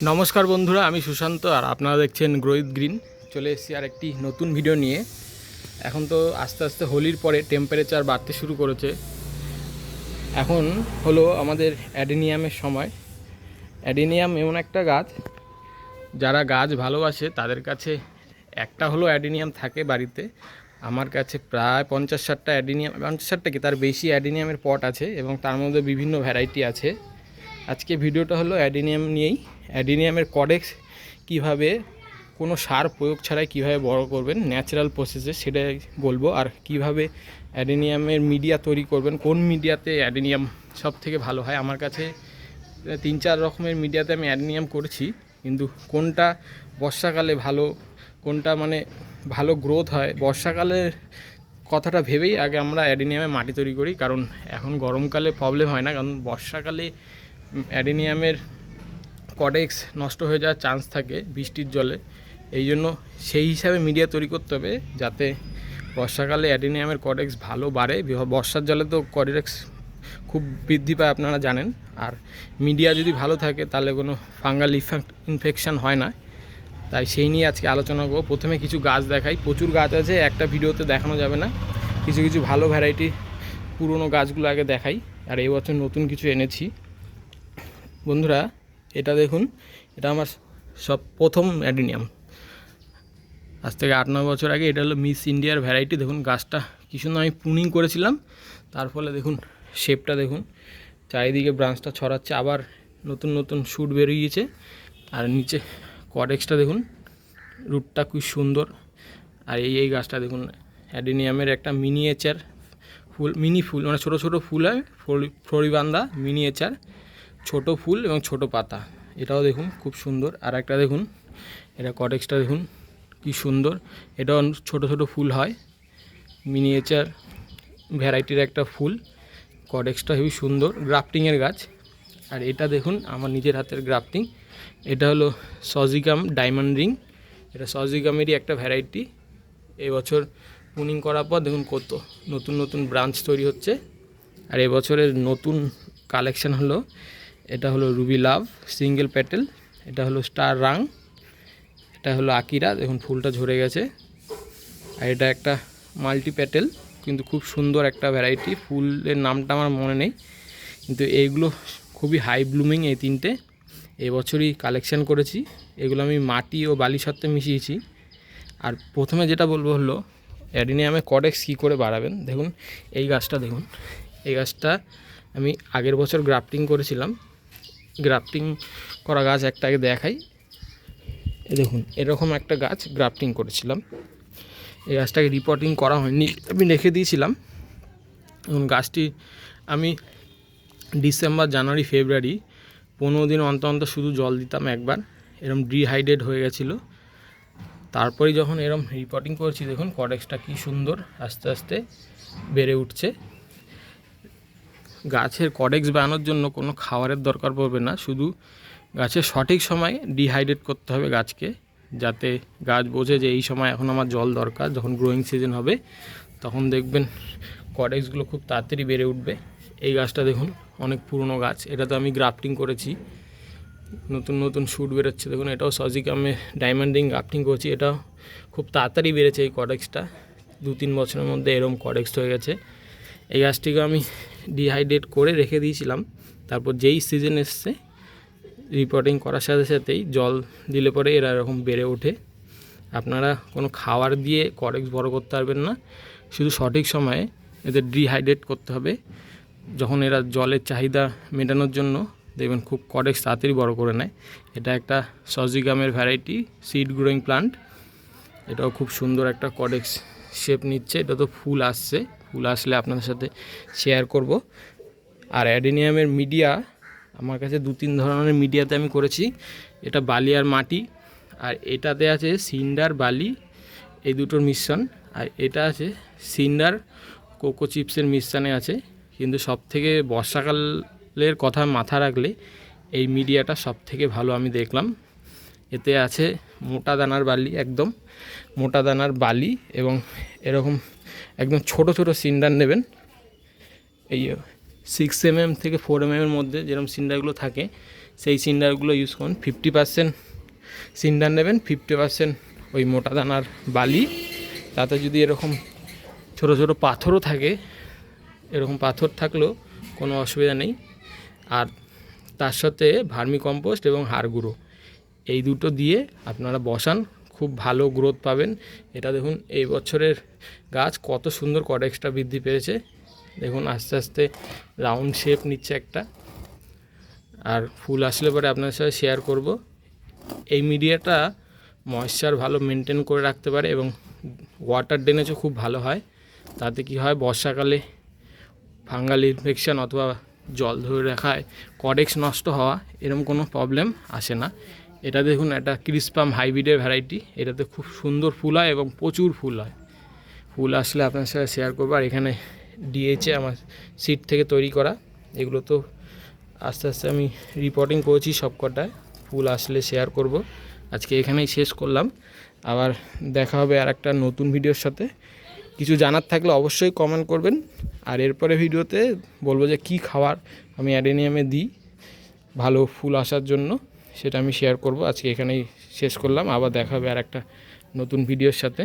নমস্কার বন্ধুরা, আমি সুশান্ত আর আপনারা দেখছেন গ্রোহিত গ্রিন। চলে এসেছি আর একটি নতুন ভিডিও নিয়ে। এখন তো আস্তে আস্তে হোলির পরে টেম্পারেচার বাড়তে শুরু করেছে। এখন হলো আমাদের অ্যাডেনিয়ামের সময়। অ্যাডেনিয়াম এমন একটা গাছ, যারা গাছ ভালোবাসে তাদের কাছে একটা হলো অ্যাডেনিয়াম থাকে বাড়িতে। আমার কাছে প্রায় পঞ্চাশ ষাটটা অ্যাডেনিয়াম, পঞ্চাশ ষাটটা কি তার বেশি অ্যাডেনিয়ামের পট আছে এবং তার মধ্যে বিভিন্ন ভ্যারাইটি আছে। আজকে ভিডিওটা হলো অ্যাডিনিয়াম নিয়েই। অ্যাডিনিয়ামের কডেক্স কীভাবে, কোনো সার প্রয়োগ ছাড়াই কীভাবে বড় করবেন, ন্যাচারাল প্রসেসে সেটাই বলব। আর কীভাবে অ্যাডিনিয়ামের মিডিয়া তৈরি করবেন, কোন মিডিয়াতে অ্যাডিনিয়াম সব থেকে ভালো হয়। আমার কাছে তিন চার রকমের মিডিয়াতে আমি অ্যাডিনিয়াম করেছি, কিন্তু কোনটা বর্ষাকালে ভালো, কোনটা মানে ভালো গ্রোথ হয়, বর্ষাকালের কথাটা ভেবেই আগে আমরা অ্যাডিনিয়ামে মাটি তৈরি করি। কারণ এখন গরমকালে প্রবলেম হয় না, কারণ বর্ষাকালে অ্যাডিনিয়ামের কডেক্স নষ্ট হয়ে যাওয়ার চান্স থাকে বৃষ্টির জলে। এই জন্য সেই হিসাবে মিডিয়া তৈরি করতে হবে যাতে বর্ষাকালে অ্যাডিনিয়ামের কডেক্স ভালো বাড়ে। বর্ষার জলে তো কডেক্স খুব বৃদ্ধি পায় আপনারা জানেন। আর মিডিয়া যদি ভালো থাকে তাহলে কোনো ফাঙ্গাল ইনফেকশন হয় না। তাই সেই নিয়ে আজকে আলোচনা করব। প্রথমে কিছু গাছ দেখাই। প্রচুর গাছ আছে, একটা ভিডিওতে দেখানো যাবে না। কিছু কিছু ভালো ভ্যারাইটি পুরনো গাছগুলো আগে দেখাই। আর এবছর নতুন কিছু এনেছি। বন্ধুরা, এটা দেখুন, এটা আমার সব প্রথম অ্যাডিনিয়াম। আজ থেকে আট নয় বছর আগে এটা হলো মিস ইন্ডিয়ার ভ্যারাইটি। দেখুন, গাছটা কি সুন্দর, আমি পুনিং করেছিলাম। তার ফলে দেখুন, শেপটা দেখুন, চারিদিকে ব্রাঞ্চটা ছড়াচ্ছে, আবার নতুন নতুন শ্যুট বেরিয়েছে। আর নিচে কডেক্সটা দেখুন, রুটটা খুব সুন্দর। আর এই এই গাছটা দেখুন, অ্যাডিনিয়ামের একটা মিনিয়েচার ফুল, মিনি ফুল মানে ছোটো ছোটো ফুল হয় ফ্লোরিবান্দা মিনিয়েচার। ছোট ফুল এবং ছোট পাতা। এটাও দেখুন, খুব সুন্দর। আর একটা দেখুন, এটা কটেক্সটা দেখুন, কি সুন্দর। এটাও ছোট ছোট ফুল হয়। মিনিয়েচার ভ্যারাইটির একটা ফুল। কডেক্সটা হেবি সুন্দর, গ্রাফটিংয়ের গাছ। আর এটা দেখুন, আমার নিজের হাতের গ্রাফটিং। এটা হলো সজিগাম ডায়মন্ড রিং। এটা সজিগামেরই একটা ভ্যারাইটি এবছর পুনিং করার পর দেখুন কত নতুন নতুন ব্রাঞ্চ তৈরি হচ্ছে। আর এবছরের নতুন কালেকশন হলো এটা হলো রুবি লাভ সিঙ্গেল প্যাটেল এটা হলো স্টার রাং এটা হলো আকিরা দেখুন ফুলটা ঝরে গেছে। আর এটা একটা মাল্টি প্যাটেল কিন্তু খুব সুন্দর একটা ভ্যারাইটি ফুলের নামটা আমার মনে নেই, কিন্তু এইগুলো খুবই হাই ব্লুমিং এই তিনটে। এবছরই কালেকশন করেছি, এগুলো আমি মাটি ও বালির সাথে মিশিয়েছি। আর প্রথমে যেটা বলব হলো, অ্যাডিনিয়ামে কডেক্স কী করে বাড়াবেন? দেখুন, এই গাছটা দেখুন, এই গাছটা আমি আগের বছর গ্রাফটিং করেছিলাম গ্রাফটিং করা গাছ একটা আগে দেখাই। এ দেখুন, এরকম একটা গাছ গ্রাফটিং করেছিলাম। এই গাছটাকে রিপোর্টিং করা হয়নি, আমি রেখে দিয়েছিলাম। এবং গাছটি আমি ডিসেম্বর, জানুয়ারি, ফেব্রুয়ারি পনেরো দিন অন্তর অন্তর শুধু জল দিতাম একবার। এরম ডিহাইড্রেট হয়ে গেছিল। তারপরে যখন এরম রিপোর্টিং করেছি, দেখুন কডেক্সটা কি সুন্দর, আস্তে আস্তে বেড়ে উঠছে। গাছের কডেক্স বানানোর জন্য কোনো খাবারের দরকার পড়বে না। শুধু গাছের সঠিক সময়ে ডিহাইড্রেট করতে হবে গাছকে, যাতে গাছ বোঝে যে এই সময় এখন আমার জল দরকার, যখন গ্রোয়িং সিজন হবে, তখন দেখবেন কডেক্সগুলো খুব তাড়াতাড়ি বেড়ে উঠবে। এই গাছটা দেখুন, অনেক পুরনো গাছ। এটা তো আমি গ্রাফটিং করেছি। নতুন নতুন শ্যুট বেরোচ্ছে। দেখুন, এটাও সজিকামে ডায়মন্ড রিং গ্রাফটিং করছি। এটাও খুব তাড়াতাড়ি বেড়েছে এই কডেক্সটা। দু তিন বছরের মধ্যে এরম কডেক্স হয়ে গেছে। এই গাছটিকে আমি ডিহাইড্রেট করে রেখে দিয়েছিলাম। তারপর যেই সিজন এসছে রিপোর্টিং করার সাথে সাথেই জল দিলে পরে এরা এরকম বেড়ে ওঠে। আপনারা কোনো খাবার দিয়ে করেক্স বড় করতে পারবেন না। শুধু সঠিক সময়ে এদের ডিহাইড্রেট করতে হবে। যখন এরা জলের চাহিদা মেটানোর জন্য, দেখবেন খুব কডেক্স তাড়াতাড়ি বড় করে নেয়। এটা একটা সজিগামের ভ্যারাইটি সিড গ্রোয়িং প্লান্ট এটাও খুব সুন্দর একটা কডেক্স শেপ নিচ্ছে। এটা তো ফুল আসছে। ফুল আসলে আপনাদের সাথে শেয়ার করব। আর অ্যাডেনিয়ামের মিডিয়া আমার কাছে দু তিন ধরনের মিডিয়াতে আমি করেছি। এটা বালি আর মাটি, আর এটাতে আছে সিন্ডার, বালি, এই দুটোর মিশ্রণ। আর এটা আছে সিন্ডার, কোকো চিপসের মিশ্রণে আছে। কিন্তু সব থেকে বর্ষাকালের কথা মাথা রাখলে এই মিডিয়াটা সব থেকে ভালো আমি দেখলাম। এতে আছে মোটা দানার বালি, একদম মোটা দানার বালি এবং এরকম একদম ছোট ছোট সিন্ডার নেবেন। এই সিক্স এম এম থেকে ফোর এম এর মধ্যে যেরকম সিন্ডারগুলো থাকে, সেই সিন্ডারগুলো ইউজ করুন। ফিফটি পার্সেন্ট সিন্ডার নেবেন ফিফটি পার্সেন্ট ওই মোটা দানার বালি। তাতে যদি এরকম ছোট ছোট পাথরও থাকে, এরকম পাথর থাকলেও কোনো অসুবিধা নেই। আর তার সাথে ভার্মি কম্পোস্ট এবং হাড় গুঁড়ো। এই দুটো দিয়ে আপনারা বসান, খুব ভালো গ্রোথ পাবেন। এটা দেখুন, এই বছরের গাছ কত সুন্দর কডেক্সটা বৃদ্ধি পেয়েছে। দেখুন, আস্তে আস্তে রাউন্ড শেপ নিচ্ছে একটা। আর ফুল আসলে পরে আপনার সাথে শেয়ার করব। এই মিডিয়াটা ময়েশ্চার ভালো মেনটেন করে রাখতে পারে এবং ওয়াটার ড্রেনেজও খুব ভালো হয়। তাতে কি হয়, বর্ষাকালে ফাঙ্গাল ইনফেকশান অথবা জল ধরে রাখায় কডেক্স নষ্ট হওয়া, এরকম কোনো প্রবলেম আসে না। এটা দেখুন, একটা ক্রিসপাম হাইব্রিডের ভ্যারাইটি এটাতে খুব সুন্দর ফুল হয় এবং প্রচুর ফুল হয়। ফুল আসলে আপনার সাথে শেয়ার করব। আর এখানে ডিএচএ আমার সিট থেকে তৈরি করা। এগুলো তো আস্তে আস্তে আমি রিপোর্টিং করেছি সব কটায় ফুল আসলে শেয়ার করব। আজকে এখানেই শেষ করলাম। আবার দেখা হবে আর একটা নতুন ভিডিওর সাথে। কিছু জানার থাকলে অবশ্যই কমেন্ট করবেন। আর এরপরে ভিডিওতে বলব যে কি খাবার আমি অ্যাডেনিয়ামে দিই ভালো ফুল আসার জন্য। সেটা আমি শেয়ার করব। আজকে এখানেই শেষ করলাম। আবার দেখা হবে আর একটা নতুন ভিডিওর সাথে।